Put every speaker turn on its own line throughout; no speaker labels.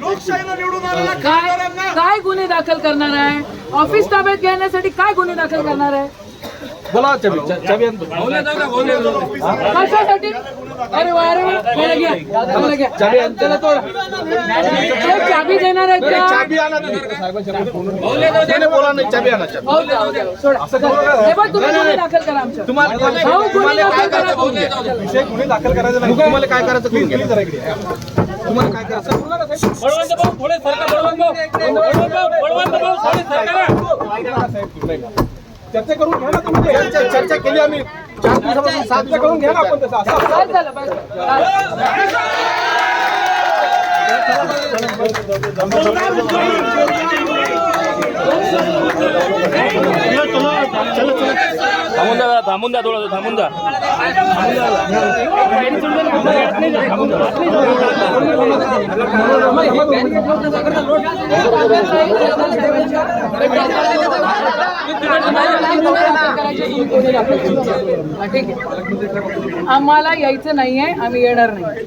लोकशाहीला निवडून आलेला
काय काय गुन्हे दाखल करणार आहे? ऑफिस ताब्यात घेण्यासाठी काय गुन्हे दाखल करणार आहे? कशासाठी? अरे वा अरे वा. मला घ्या. मला घ्या. चला तोडा ते चाबी देणार आहेत का? हो द्या, हो द्या. सोडा. हे बघ तुम्ही गुन्हे दाखल करा आमच्या हो, गुन्हे दाखल करा तुम्ही.
विषय गुन्हे दाखल करायचा नाही. तुम्हाला काय करायचं करून घ्या. तुम्हाला काय करायचं?
बळवंत भाऊ थोडे सरका बळवंत भाऊ. बळवंत भाऊ बळवंत भाऊ थोडे सरका
ऐका ना साहेब, नाही का? चर्चा करून घ्या ना तुम्ही. चर्चा चर्चा केली आम्ही. चार दिवसापासून चर्चा करून घ्या ना आपण तसं?
थांबून द्या थांबून द्या थोडं थांबून द्या.
ठीक आहे आम्हाला यायचं नाहीये आम्ही येणार नाही.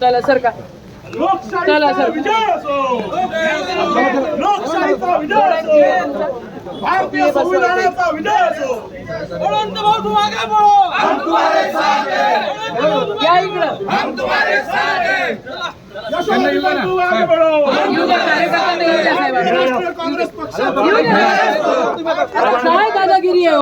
चला सर का? चला सर.
लोकशाहीचा विजय भारतीय संविधानाचा विजय असो अनंत भाऊ तू आगे बढ़ो हम तुम्हारे साथ हैं
या इकडं. काय दादागिरी आहे?